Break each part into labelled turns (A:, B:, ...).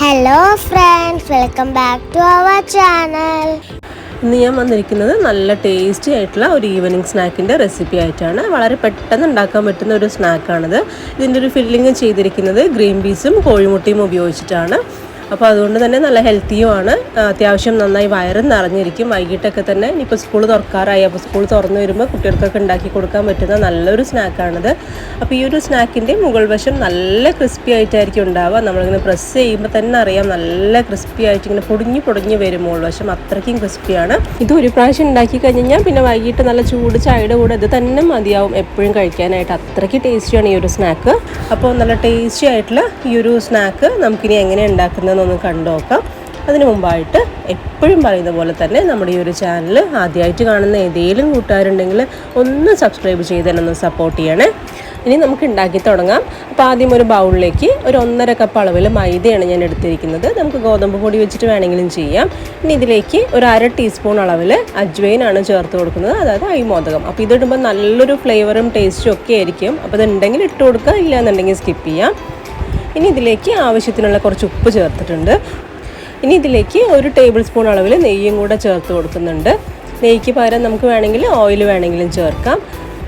A: Hello friends welcome back to our channel
B: ഇന്ന് ഞാൻ വന്നിരിക്കുന്നത് നല്ല ടേസ്റ്റി ആയിട്ടുള്ള ഒരു ഈവനിങ് സ്നാക്കിന്റെ റെസിപ്പി ആയിട്ടാണ്. വളരെ പെട്ടെന്ന് ഉണ്ടാക്കാൻ പറ്റുന്ന ഒരു സ്നാക്കാണിത് ഇതിന്റെ ഒരു ഫില്ലിങ് ചെയ്തിരിക്കുന്നത് ഗ്രീൻ പീസും കോഴിമുട്ടയും ഉപയോഗിച്ചിട്ടാണ്. അപ്പോൾ അതുകൊണ്ട് തന്നെ നല്ല ഹെൽത്തിയുമാണ് അത്യാവശ്യം നന്നായി വയറും നിറഞ്ഞിരിക്കും. വൈകിട്ടൊക്കെ തന്നെ ഇനിയിപ്പോൾ സ്കൂൾ തുറക്കാറായി. അപ്പോൾ സ്കൂൾ തുറന്നു വരുമ്പോൾ കുട്ടികൾക്കൊക്കെ ഉണ്ടാക്കി കൊടുക്കാൻ പറ്റുന്ന നല്ലൊരു സ്നാക്കാണിത് അപ്പോൾ ഈ ഒരു സ്നാക്കിന്റെ മുകൾ വശം നല്ല ക്രിസ്പി ആയിട്ടായിരിക്കും ഉണ്ടാവുക. നമ്മളിങ്ങനെ പ്രസ് ചെയ്യുമ്പോൾ തന്നെ അറിയാം നല്ല ക്രിസ്പി ആയിട്ട് ഇങ്ങനെ പൊടിഞ്ഞ് പൊടിഞ്ഞ് വരും മുകൾ വശം. അത്രയ്ക്കും ക്രിസ്പിയാണ് ഇത് ഒരു പ്രാവശ്യം ഉണ്ടാക്കി കഴിഞ്ഞാൽ പിന്നെ വൈകിട്ട് നല്ല ചൂട് ചായയുടെ കൂടെ ഇത് തന്നെ മതിയാവും എപ്പോഴും കഴിക്കാനായിട്ട്. അത്രയ്ക്ക് ടേസ്റ്റിയാണ് ഈ ഒരു സ്നാക്ക് അപ്പോൾ നല്ല ടേസ്റ്റി ആയിട്ടുള്ള ഈ ഒരു സ്നാക്ക് നമുക്കിനി എങ്ങനെ ഉണ്ടാക്കുന്നതെന്നൊന്ന് കണ്ടു നോക്കാം. അതിനു മുമ്പായിട്ട് എപ്പോഴും പറയുന്ന പോലെ തന്നെ നമ്മുടെ ഈ ഒരു ചാനൽ ആദ്യമായിട്ട് കാണുന്ന ഏതെങ്കിലും കൂട്ടുകാരുണ്ടെങ്കിൽ ഒന്ന് സബ്സ്ക്രൈബ് ചെയ്ത് തന്നെ ഒന്ന് സപ്പോർട്ട് ചെയ്യണേ. ഇനി നമുക്ക് ഉണ്ടാക്കി തുടങ്ങാം. അപ്പോൾ ആദ്യം ഒരു ബൗളിലേക്ക് ഒരു ഒന്നര കപ്പ് അളവിൽ മൈദയാണ് ഞാൻ എടുത്തിരിക്കുന്നത്. നമുക്ക് ഗോതമ്പ് പൊടി വെച്ചിട്ട് വേണമെങ്കിലും ചെയ്യാം. ഇനി ഇതിലേക്ക് ഒരു അര ടീസ്പൂൺ അളവിൽ അജ്വൈനാണ് ചേർത്ത് കൊടുക്കുന്നത്. അതായത് അയ്മോദകം അപ്പോൾ ഇതിടുമ്പോൾ നല്ലൊരു ഫ്ലേവറും ടേസ്റ്റും ഒക്കെ ആയിരിക്കും. അപ്പോൾ ഇതുണ്ടെങ്കിൽ ഇട്ട് കൊടുക്കുക. ഇല്ല എന്നുണ്ടെങ്കിൽ സ്കിപ്പ് ചെയ്യാം. ഇനി ഇതിലേക്ക് ആവശ്യത്തിനുള്ള കുറച്ച് ഉപ്പ് ചേർത്തിട്ടുണ്ട്. ഇനി ഇതിലേക്ക് ഒരു ടേബിൾ സ്പൂൺ അളവിൽ നെയ്യും കൂടെ ചേർത്ത് കൊടുക്കുന്നുണ്ട്. നെയ്ക്ക് പകരം നമുക്ക് വേണമെങ്കിൽ ഓയിൽ വേണമെങ്കിലും ചേർക്കാം.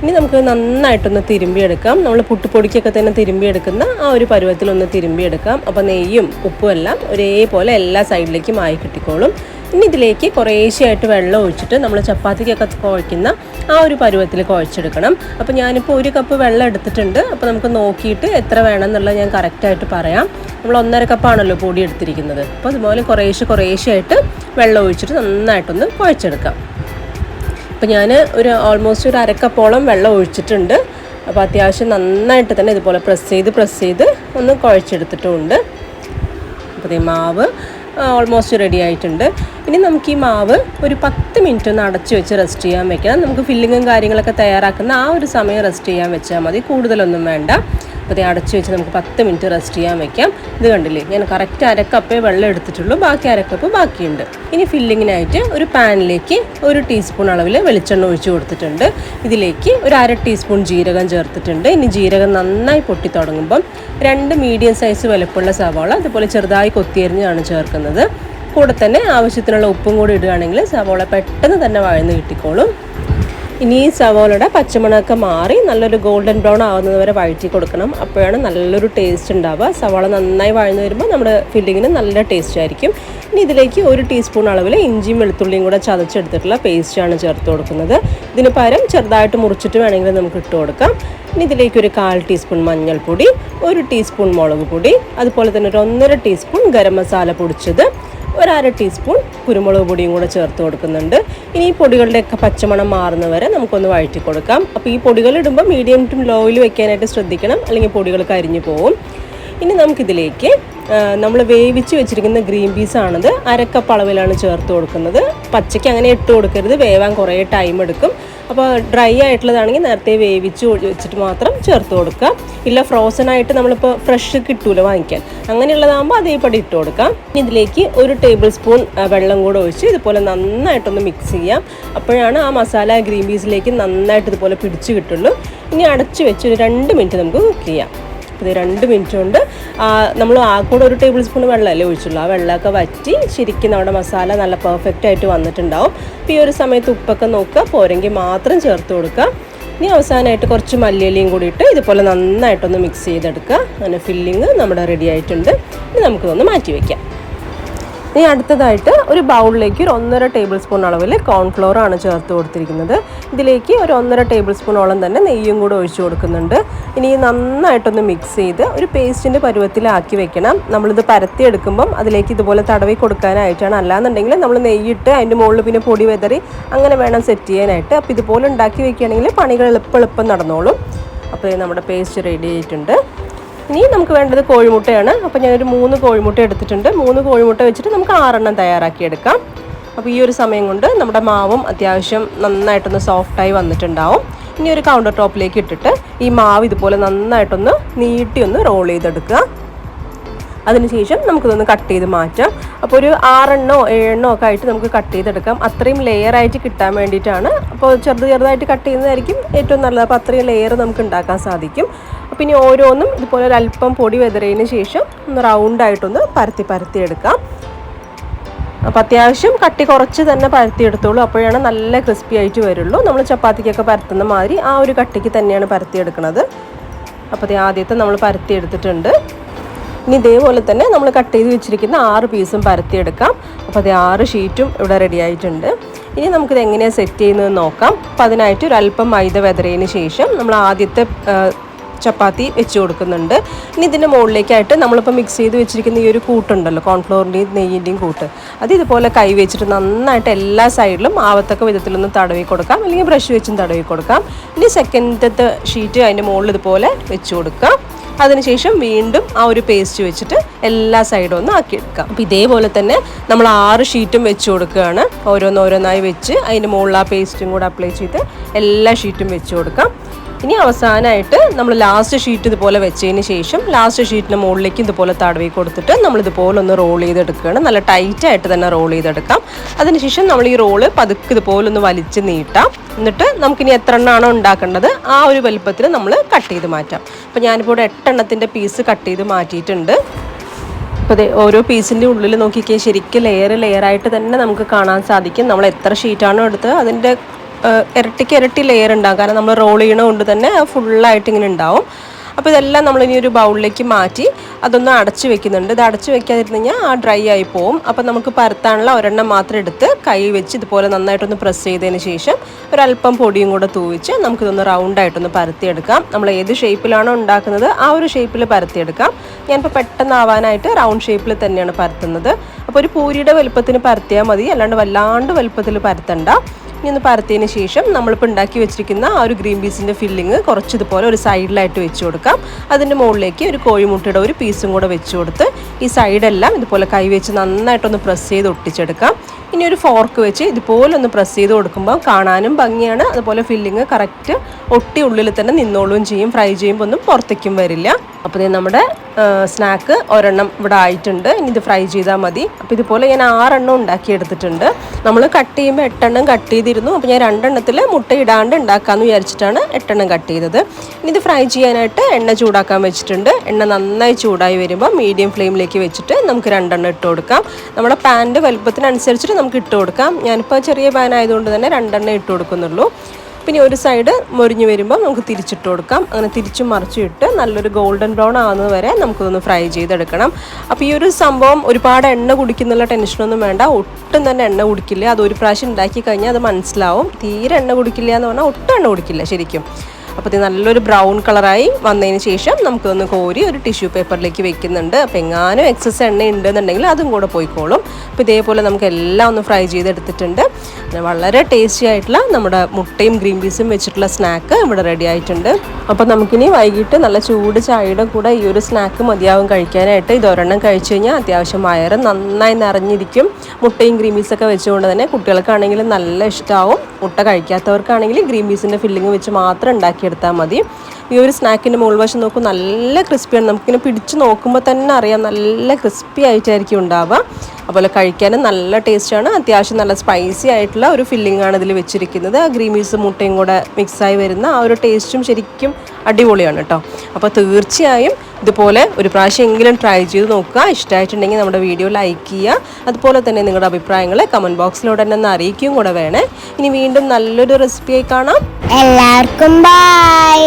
B: ഇനി നമുക്ക് നന്നായിട്ടൊന്ന് തിരുമ്പിയെടുക്കാം. നമ്മൾ പുട്ടുപൊടിക്കൊക്കെ തന്നെ തിരുമ്പിയെടുക്കുന്ന ആ ഒരു പരുവത്തിലൊന്ന് തിരുമ്പിയെടുക്കാം. അപ്പോൾ നെയ്യും ഉപ്പും എല്ലാം ഒരേപോലെ എല്ലാ സൈഡിലേക്കും ആയി കിട്ടിക്കോളും. ഇനി ഇതിലേക്ക് കുറേശ്ശെയായിട്ട് വെള്ളം ഒഴിച്ചിട്ട് നമ്മൾ ചപ്പാത്തിക്കൊക്കെ കുഴക്കുന്ന ആ ഒരു പരുവത്തിൽ കുഴച്ചെടുക്കണം. അപ്പോൾ ഞാനിപ്പോൾ ഒരു കപ്പ് വെള്ളം എടുത്തിട്ടുണ്ട്. അപ്പോൾ നമുക്ക് നോക്കിയിട്ട് എത്ര വേണം എന്നുള്ളത് ഞാൻ കറക്റ്റായിട്ട് പറയാം. നമ്മൾ ഒന്നര കപ്പാണല്ലോ പൊടി എടുത്തിരിക്കുന്നത്. അപ്പോൾ അതുപോലെ കുറേശ്ശെ കുറേശ്ശെയായിട്ട് വെള്ളം ഒഴിച്ചിട്ട് നന്നായിട്ടൊന്ന് കുഴച്ചെടുക്കാം. അപ്പോൾ ഞാൻ ഒരു ഓൾമോസ്റ്റ് ഒരു അരക്കപ്പോളം വെള്ളം ഒഴിച്ചിട്ടുണ്ട്. അപ്പോൾ അത്യാവശ്യം നന്നായിട്ട് തന്നെ ഇതുപോലെ പ്രസ് ചെയ്ത് പ്രസ് ചെയ്ത് ഒന്ന് കുഴച്ചെടുത്തിട്ടുമുണ്ട് അപ്പോൾ മാവ് ഓൾമോസ്റ്റ് റെഡി ആയിട്ടുണ്ട്. ഇനി നമുക്ക് ഈ മാവ് ഒരു പത്ത് മിനിറ്റ് ഒന്ന് അടച്ചു വെച്ച് റെസ്റ്റ് ചെയ്യാൻ വെക്കണം നമുക്ക് ഫില്ലിങ്ങും കാര്യങ്ങളൊക്കെ തയ്യാറാക്കുന്ന ആ ഒരു സമയം റെസ്റ്റ് ചെയ്യാൻ വെച്ചാൽ മതി. കൂടുതലൊന്നും വേണ്ട. അപ്പോൾ ഇത് അടച്ചു വെച്ച് നമുക്ക് പത്ത് മിനിറ്റ് റെസ്റ്റ് ചെയ്യാൻ വെക്കാം. ഇത് കണ്ടില്ലേ? ഞാൻ കറക്റ്റ് അരക്കപ്പേ വെള്ളം എടുത്തിട്ടുള്ളൂ. ബാക്കി അരക്കപ്പ് ബാക്കിയുണ്ട്. ഇനി ഫില്ലിങ്ങിനായിട്ട് ഒരു പാനിലേക്ക് ഒരു ടീസ്പൂൺ അളവിൽ വെളിച്ചെണ്ണ ഒഴിച്ച് കൊടുത്തിട്ടുണ്ട്. ഇതിലേക്ക് ഒരു അര ടീസ്പൂൺ ജീരകം ചേർത്തിട്ടുണ്ട്. ഇനി ജീരകം നന്നായി പൊട്ടി തുടങ്ങുമ്പം രണ്ട് മീഡിയം സൈസ് വലുപ്പമുള്ള സവാള അതുപോലെ ചെറുതായി കൊത്തിയരിഞ്ഞാണ് ചേർക്കുന്നത്. കൂടെ തന്നെ ആവശ്യത്തിനുള്ള ഉപ്പും കൂടി ഇടുകയാണെങ്കിൽ സവാള പെട്ടെന്ന് തന്നെ വഴന്ന് കിട്ടിക്കോളും. ഇനി ഈ സവോളയുടെ പച്ചമണമൊക്കെ മാറി നല്ലൊരു ഗോൾഡൻ ബ്രൗൺ ആവുന്നത് വരെ വഴറ്റി കൊടുക്കണം. അപ്പോഴാണ് നല്ലൊരു ടേസ്റ്റ് ഉണ്ടാവുക. സവാള നന്നായി വഴന്നു വരുമ്പോൾ നമ്മുടെ ഫില്ലിങ്ങിന് നല്ല ടേസ്റ്റ് ആയിരിക്കും. ഇനി ഇതിലേക്ക് ഒരു ടീസ്പൂൺ അളവിൽ ഇഞ്ചിയും വെളുത്തുള്ളിയും കൂടെ ചതച്ചെടുത്തിട്ടുള്ള പേസ്റ്റാണ് ചേർത്ത് കൊടുക്കുന്നത്. ഇതിന് പകരം ചെറുതായിട്ട് മുറിച്ചിട്ട് വേണമെങ്കിൽ നമുക്ക് ഇട്ട് കൊടുക്കാം. ഇനി ഇതിലേക്ക് ഒരു കാൽ ടീസ്പൂൺ മഞ്ഞൾപ്പൊടി ഒരു ടീസ്പൂൺ മുളക് പൊടി അതുപോലെ തന്നെ ഒരു ഒന്നര ടീസ്പൂൺ ഗരം മസാല പൊടിച്ചത്. ഒരു അര ടീസ്പൂൺ കുരുമുളക് പൊടിയും കൂടെ ചേർത്ത് കൊടുക്കുന്നുണ്ട്. ഇനി ഈ പൊടികളുടെയൊക്കെ പച്ചമണം മാറുന്നവരെ നമുക്കൊന്ന് വഴറ്റി കൊടുക്കാം അപ്പോൾ ഈ പൊടികൾ ഇടുമ്പോൾ മീഡിയം ടു ലോയിൽ വെക്കാനായിട്ട് ശ്രദ്ധിക്കണം. അല്ലെങ്കിൽ പൊടികൾ കരിഞ്ഞു പോകും ഇനി നമുക്കിതിലേക്ക് നമ്മൾ വേവിച്ച് വെച്ചിരിക്കുന്ന ഗ്രീൻ പീസ് ആണത് അരക്കപ്പ് അളവിലാണ് ചേർത്ത് കൊടുക്കുന്നത്. പച്ചയ്ക്ക് അങ്ങനെ ഇട്ട് കൊടുക്കരുത് വേവാൻ കുറേ ടൈം എടുക്കും. അപ്പോൾ ഡ്രൈ ആയിട്ടുള്ളതാണെങ്കിൽ നേരത്തെ വേവിച്ച് വെച്ചിട്ട് മാത്രം ചേർത്ത് കൊടുക്കുക. ഇല്ല ഫ്രോസൺ ആയിട്ട് നമ്മളിപ്പോൾ ഫ്രഷ് കിട്ടൂല വാങ്ങിക്കാൻ. അങ്ങനെയുള്ളതാകുമ്പോൾ അതേപടി ഇട്ട് കൊടുക്കാം ഇതിലേക്ക് ഒരു ടേബിൾ സ്പൂൺ വെള്ളം കൂടെ ഒഴിച്ച് ഇതുപോലെ നന്നായിട്ടൊന്ന് മിക്സ് ചെയ്യാം. അപ്പോഴാണ് ആ മസാല ഗ്രീൻ പീസിലേക്ക് നന്നായിട്ട് ഇതുപോലെ പിടിച്ച് കിട്ടുള്ളൂ. ഇനി അടച്ച് വെച്ച് ഒരു രണ്ട് മിനിറ്റ് നമുക്ക് കുക്ക് ചെയ്യാം. ഇത് രണ്ട് മിനിറ്റ് കൊണ്ട് നമ്മൾ ആ കൂടെ ഒരു ടേബിൾ സ്പൂൺ വെള്ളമല്ലേ ഒഴിച്ചുള്ളൂ. ആ വെള്ളമൊക്കെ വറ്റി ശരിക്കും നമ്മുടെ മസാല നല്ല പെർഫെക്റ്റ് ആയിട്ട് വന്നിട്ടുണ്ടാവും. അപ്പോൾ ഈ ഒരു സമയത്ത് ഉപ്പൊക്കെ നോക്കുക. പോരെങ്കിൽ മാത്രം ചേർത്ത് കൊടുക്കുക. ഇനി അവസാനമായിട്ട് കുറച്ച് മല്ലിയിലയും കൂടി ഇട്ട് ഇതുപോലെ നന്നായിട്ടൊന്ന് മിക്സ് ചെയ്തെടുക്കുക. അങ്ങനെ ഫില്ലിങ് നമ്മുടെ റെഡി ആയിട്ടുണ്ട്. ഇനി നമുക്കിതൊന്ന് മാറ്റി വയ്ക്കാം ഇനി അടുത്തതായിട്ട് ഒരു ബൗളിലേക്ക് ഒരു ഒന്നര ടേബിൾ സ്പൂൺ അളവിൽ കോൺഫ്ലോർ ആണ് ചേർത്ത് കൊടുത്തിരിക്കുന്നത്. ഇതിലേക്ക് ഒരു ഒന്നര ടേബിൾ സ്പൂണോളം തന്നെ നെയ്യും കൂടെ ഒഴിച്ചു കൊടുക്കുന്നുണ്ട്. ഇനി നന്നായിട്ടൊന്ന് മിക്സ് ചെയ്ത് ഒരു പേസ്റ്റിന്റെ പരുവത്തിലാക്കി വെക്കണം. നമ്മളിത് പരത്തി എടുക്കുമ്പം അതിലേക്ക് ഇതുപോലെ തടവി കൊടുക്കാനായിട്ടാണ്. അല്ലാന്നുണ്ടെങ്കിൽ നമ്മൾ നെയ്യിട്ട് അതിന്റെ മുകളിൽ പിന്നെ പൊടി വെതറി അങ്ങനെ വേണം സെറ്റ് ചെയ്യാനായിട്ട്. അപ്പോൾ ഇതുപോലെ ഉണ്ടാക്കി വെക്കുകയാണെങ്കിൽ പണികൾ എളുപ്പം എളുപ്പം നടന്നോളും. അപ്പോൾ നമ്മുടെ പേസ്റ്റ് റെഡി ആയിട്ടുണ്ട്. ഇനി നമുക്ക് വേണ്ടത് കോഴിമുട്ടയാണ്. അപ്പോൾ ഞാനൊരു മൂന്ന് കോഴിമുട്ട എടുത്തിട്ടുണ്ട്. മൂന്ന് കോഴിമുട്ട വെച്ചിട്ട് നമുക്ക് ആറെണ്ണം തയ്യാറാക്കിയെടുക്കാം അപ്പോൾ ഈ ഒരു സമയം കൊണ്ട് നമ്മുടെ മാവും അത്യാവശ്യം നന്നായിട്ടൊന്ന് സോഫ്റ്റായി വന്നിട്ടുണ്ടാവും. ഇനി ഒരു കൗണ്ടർ ടോപ്പിലേക്ക് ഇട്ടിട്ട് ഈ മാവ് ഇതുപോലെ നന്നായിട്ടൊന്ന് നീട്ടി ഒന്ന് റോൾ ചെയ്തെടുക്കുക. അതിനുശേഷം നമുക്കിതൊന്ന് കട്ട് ചെയ്ത് മാറ്റാം. അപ്പോൾ ഒരു ആറെണ്ണോ ഏഴെണ്ണോ ഒക്കെ ആയിട്ട് നമുക്ക് കട്ട് ചെയ്തെടുക്കാം. അത്രയും ലെയർ ആയിട്ട് കിട്ടാൻ വേണ്ടിയിട്ടാണ്. അപ്പോൾ ചെറുത് ചെറുതായിട്ട് കട്ട് ചെയ്യുന്നതായിരിക്കും ഏറ്റവും നല്ലത്. അപ്പോൾ അത്രയും ലെയർ നമുക്ക് ഉണ്ടാക്കാൻ സാധിക്കും. അപ്പോൾ ഇനി ഓരോന്നും ഇതുപോലെ അല്പം പൊടി വെതറിയതിന് ശേഷം ഒന്ന് റൗണ്ടായിട്ടൊന്ന് പരത്തി പരത്തി എടുക്കാം. അപ്പോൾ അത്യാവശ്യം കട്ടി കുറച്ച് തന്നെ പരത്തി എടുത്തോളൂ. അപ്പോഴാണ് നല്ല ക്രിസ്പി ആയിട്ട് വരുള്ളൂ. നമ്മൾ ചപ്പാത്തിക്കൊക്കെ പരത്തുന്ന മാതിരി ആ ഒരു കട്ടിക്ക് തന്നെയാണ് പരത്തി എടുക്കുന്നത് അപ്പോൾ ആദ്യത്തെ നമ്മൾ പരത്തി എടുത്തിട്ടുണ്ട്. ഇനി ഇതേപോലെ തന്നെ നമ്മൾ കട്ട് ചെയ്ത് വെച്ചിരിക്കുന്ന ആറ് പീസും പരത്തിയെടുക്കാം അപ്പോൾ അത് ആറ് ഷീറ്റും ഇവിടെ റെഡി ആയിട്ടുണ്ട്. ഇനി നമുക്കിത് എങ്ങനെയാണ് സെറ്റ് ചെയ്യുന്നത് നോക്കാം. അപ്പോൾ അതിനായിട്ട് ഒരു അല്പം മൈദ വെതറിയതിന് ശേഷം നമ്മൾ ആദ്യത്തെ ചപ്പാത്തി വെച്ച് കൊടുക്കുന്നുണ്ട്. ഇനി ഇതിന്റെ മുകളിലേക്കായിട്ട് നമ്മളിപ്പോൾ മിക്സ് ചെയ്ത് വെച്ചിരിക്കുന്ന ഈ ഒരു കൂട്ടുണ്ടല്ലോ കോൺഫ്ലോറിന്റെയും നെയ്യിന്റെയും കൂട്ട്. അത് ഇതുപോലെ കൈ വെച്ചിട്ട് നന്നായിട്ട് എല്ലാ സൈഡിലും ആവത്തക്ക വിധത്തിലൊന്ന് തടവി കൊടുക്കാം. അല്ലെങ്കിൽ ബ്രഷ് വെച്ചും തടവി കൊടുക്കാം. ഇനി സെക്കൻഡത്തെ ഷീറ്റ് അതിന്റെ മുകളിൽ ഇതുപോലെ വെച്ച് കൊടുക്കാം. അതിനുശേഷം വീണ്ടും ആ ഒരു പേസ്റ്റ് വെച്ചിട്ട് എല്ലാ സൈഡും ഒന്ന് ആക്കിയെടുക്കാം അപ്പോൾ ഇതേപോലെ തന്നെ നമ്മൾ ആറ് ഷീറ്റും വെച്ച് കൊടുക്കുകയാണ്. ഓരോന്നോരോന്നായി വെച്ച് അതിന്റെ മുകളിൽ ആ പേസ്റ്റും കൂടെ അപ്ലൈ ചെയ്ത് എല്ലാ ഷീറ്റും വെച്ച് കൊടുക്കാം. ഇനി അവസാനമായിട്ട് നമ്മൾ ലാസ്റ്റ് ഷീറ്റ് ഇതുപോലെ വെച്ചതിന് ശേഷം ലാസ്റ്റ് ഷീറ്റിന് മുകളിലേക്ക് ഇതുപോലെ തടവി കൊടുത്തിട്ട് നമ്മൾ ഇതുപോലെ ഒന്ന് റോൾ ചെയ്തെടുക്കുകയാണ്. നല്ല ടൈറ്റ് ആയിട്ട് തന്നെ റോൾ ചെയ്തെടുക്കാം. അതിനുശേഷം നമ്മൾ ഈ റോൾ പതുക്കെ ഇതുപോലെ ഒന്ന് വലിച്ച് നീട്ടാം. എന്നിട്ട് നമുക്കിനി എത്ര എണ്ണമാണോ ഉണ്ടാക്കേണ്ടത് ആ ഒരു വലുപ്പത്തിൽ നമ്മൾ കട്ട് ചെയ്ത് മാറ്റാം. അപ്പോൾ ഞാനിപ്പോൾ ഇവിടെ എട്ടെണ്ണത്തിന്റെ പീസ് കട്ട് ചെയ്ത് മാറ്റിയിട്ടുണ്ട്. അപ്പോൾ അതെ ഓരോ പീസിന്റെ ഉള്ളിൽ നോക്കിക്കേ ശരിക്കും ലെയർ ലെയറായിട്ട് തന്നെ നമുക്ക് കാണാൻ സാധിക്കും. നമ്മൾ എത്ര ഷീറ്റാണോ എടുത്തത് അതിന്റെ ഇരട്ടിക്ക് ഇരട്ടി ലെയർ ഉണ്ടാകും. കാരണം നമ്മൾ റോൾ ചെയ്യണ കൊണ്ട് തന്നെ ഫുള്ളായിട്ട് ഇങ്ങനെ ഉണ്ടാവും. അപ്പോൾ ഇതെല്ലാം നമ്മൾ ഇനി ഒരു ബൗളിലേക്ക് മാറ്റി അതൊന്ന് അടച്ചു വെക്കുന്നുണ്ട്. ഇത് അടച്ചു വെക്കാതിരുന്ന് കഴിഞ്ഞാൽ ആ ഡ്രൈ ആയി പോവും. അപ്പോൾ നമുക്ക് പരത്താനുള്ള ഒരെണ്ണം മാത്രം എടുത്ത് കൈ വെച്ച് ഇതുപോലെ നന്നായിട്ടൊന്ന് പ്രസ് ചെയ്തതിന് ശേഷം ഒരല്പം പൊടിയും കൂടെ തൂവിച്ച് നമുക്കിതൊന്ന് റൗണ്ടായിട്ടൊന്ന് പരത്തിയെടുക്കാം. നമ്മൾ ഏത് ഷേപ്പിലാണോ ഉണ്ടാക്കുന്നത് ആ ഒരു ഷേപ്പിൽ പരത്തിയെടുക്കാം. ഞാനിപ്പോൾ പെട്ടെന്ന് ആവാനായിട്ട് റൗണ്ട് ഷേപ്പിൽ തന്നെയാണ് പരത്തുന്നത്. അപ്പോൾ ഒരു പൂരിയുടെ വലുപ്പത്തിന് പരത്തിയാൽ മതി. അല്ലാണ്ട് വല്ലാണ്ട് വലുപ്പത്തിൽ പരത്തണ്ട. ഇനി ഒന്ന് പരത്തിയതിന് ശേഷം നമ്മളിപ്പോൾ ഉണ്ടാക്കി വെച്ചിരിക്കുന്ന ആ ഒരു ഗ്രീൻ പീസിന്റെ ഫില്ലിങ് കുറച്ച് ഇതുപോലെ ഒരു സൈഡിലായിട്ട് വെച്ച് കൊടുക്കാം. അതിന്റെ മുകളിലേക്ക് ഒരു കോഴിമുട്ടയുടെ ഒരു പീസും കൂടെ വെച്ച് കൊടുത്ത് ഈ സൈഡെല്ലാം ഇതുപോലെ കൈ വെച്ച് നന്നായിട്ടൊന്ന് പ്രസ് ചെയ്ത് ഒട്ടിച്ചെടുക്കാം. ഇനി ഒരു ഫോർക്ക് വെച്ച് ഇതുപോലെ ഒന്ന് പ്രസ് ചെയ്ത് കൊടുക്കുമ്പോൾ കാണാനും ഭംഗിയാണ്. അതുപോലെ ഫില്ലിങ് കറക്റ്റ് ഒട്ടി ഉള്ളിൽ തന്നെ നിന്നോളുകയും ചെയ്യും. ഫ്രൈ ചെയ്യുമ്പോൾ ഒന്നും പുറത്തേക്കും വരില്ല. അപ്പോൾ നമ്മുടെ സ്നാക്ക് ഒരെണ്ണം ഇവിടെ ആയിട്ടുണ്ട്. ഇനി ഇത് ഫ്രൈ ചെയ്താൽ മതി. അപ്പോൾ ഇതുപോലെ ഞാൻ ആറെണ്ണം ഉണ്ടാക്കിയെടുത്തിട്ടുണ്ട് നമ്മൾ കട്ട് ചെയ്യുമ്പോൾ എട്ടെണ്ണം കട്ട് ചെയ്തിരുന്നു. അപ്പോൾ ഞാൻ രണ്ടെണ്ണത്തിൽ മുട്ട ഇടാണ്ട് ഉണ്ടാക്കാമെന്ന് വിചാരിച്ചിട്ടാണ് എട്ടെണ്ണം കട്ട് ചെയ്തത്. ഇനി ഇത് ഫ്രൈ ചെയ്യാനായിട്ട് എണ്ണ ചൂടാക്കാൻ വെച്ചിട്ടുണ്ട്. എണ്ണ നന്നായി ചൂടായി വരുമ്പോൾ മീഡിയം ഫ്ലെയിമിലേക്ക് വെച്ചിട്ട് നമുക്ക് രണ്ടെണ്ണം ഇട്ട് കൊടുക്കാം. നമ്മുടെ പാന്റെ വലുപ്പത്തിനനുസരിച്ചിട്ട് നമുക്ക് ഇട്ട് കൊടുക്കാം. ഞാനിപ്പോൾ ചെറിയ പാൻ ആയതുകൊണ്ട് തന്നെ രണ്ടെണ്ണം ഇട്ട് കൊടുക്കുന്നുള്ളൂ. പിന്നെ ഒരു സൈഡ് മൊരിഞ്ഞ് വരുമ്പോൾ നമുക്ക് തിരിച്ചിട്ട് കൊടുക്കാം. അങ്ങനെ തിരിച്ചും മറിച്ചും ഇട്ട് നല്ലൊരു ഗോൾഡൻ ബ്രൗൺ ആവുന്നത് വരെ നമുക്കിതൊന്ന് ഫ്രൈ ചെയ്തെടുക്കണം. അപ്പോൾ ഈ ഒരു സംഭവം ഒരുപാട് എണ്ണ കുടിക്കുന്നുള്ള ടെൻഷനൊന്നും വേണ്ട. ഒട്ടും തന്നെ എണ്ണ കുടിക്കില്ല. അത് ഒരു പ്രാവശ്യം ഉണ്ടാക്കി കഴിഞ്ഞാൽ അത് മനസ്സിലാവും. തീരെ എണ്ണ കുടിക്കില്ല എന്ന് പറഞ്ഞാൽ ഒട്ടും എണ്ണ കുടിക്കില്ല ശരിക്കും. അപ്പോൾ ഇത് നല്ലൊരു ബ്രൗൺ കളറായി വന്നതിന് ശേഷം നമുക്കൊന്ന് കോരി ഒരു ടിഷ്യൂ പേപ്പറിലേക്ക് വെക്കുന്നുണ്ട്. അപ്പോൾ എങ്ങാനും എക്സസ് എണ്ണ ഉണ്ടെന്നുണ്ടെങ്കിൽ അതും കൂടെ പോയിക്കോളും. അപ്പോൾ ഇതേപോലെ നമുക്ക് എല്ലാം ഒന്ന് ഫ്രൈ ചെയ്തെടുത്തിട്ടുണ്ട്. വളരെ ടേസ്റ്റി ആയിട്ടുള്ള നമ്മുടെ മുട്ടയും ഗ്രീൻ പീസും വെച്ചിട്ടുള്ള സ്നാക്ക് ഇവിടെ റെഡി ആയിട്ടുണ്ട്. അപ്പോൾ നമുക്കിനി വൈകിട്ട് നല്ല ചൂട് ചായയുടെ കൂടെ ഈ ഒരു സ്നാക്ക് മതിയാവും കഴിക്കാനായിട്ട്. ഇത് ഒരെണ്ണം കഴിച്ചു കഴിഞ്ഞാൽ അത്യാവശ്യം വയറ് നന്നായി നിറഞ്ഞിരിക്കും. മുട്ടയും ഗ്രീൻ പീസൊക്കെ വെച്ചുകൊണ്ട് തന്നെ കുട്ടികൾക്കാണെങ്കിലും നല്ല ഇഷ്ടമാവും മുട്ട കഴിക്കാത്തവർക്കാണെങ്കിൽ ഗ്രീൻ പീസിന്റെ ഫില്ലിങ് വെച്ച് മാത്രം ഉണ്ടാക്കിയെടുത്താൽ മതി. ഈ ഒരു സ്നാക്കിന്റെ മുകൾ വശം നോക്കും നല്ല ക്രിസ്പിയാണ്. നമുക്കിങ്ങനെ പിടിച്ച് നോക്കുമ്പോൾ തന്നെ അറിയാം. നല്ല ക്രിസ്പി ആയിട്ടായിരിക്കും ഉണ്ടാവുക. അതുപോലെ കഴിക്കാനും നല്ല ടേസ്റ്റാണ്. അത്യാവശ്യം നല്ല സ്പൈസി ആയിട്ടുള്ള ഒരു ഫില്ലിംഗ് ആണ് ഇതിൽ വെച്ചിരിക്കുന്നത്. ആ ഗ്രീൻ മുട്ടയും കൂടെ മിക്സായി വരുന്ന ആ ഒരു ടേസ്റ്റും ശരിക്കും അടിപൊളിയാണ് കേട്ടോ. അപ്പോൾ തീർച്ചയായും ഇതുപോലെ ഒരു പ്രാവശ്യം എങ്കിലും ട്രൈ ചെയ്ത് നോക്കുക. ഇഷ്ടമായിട്ടുണ്ടെങ്കിൽ നമ്മുടെ വീഡിയോ ലൈക്ക് ചെയ്യുക. അതുപോലെ തന്നെ നിങ്ങളുടെ അഭിപ്രായങ്ങൾ കമന്റ് ബോക്സിലൂടെ തന്നെ ഒന്ന് അറിയിക്കുകയും കൂടെ വേണേ. ഇനി വീണ്ടും നല്ലൊരു റെസിപ്പിയായി കാണാം.
A: എല്ലാവർക്കും ബൈ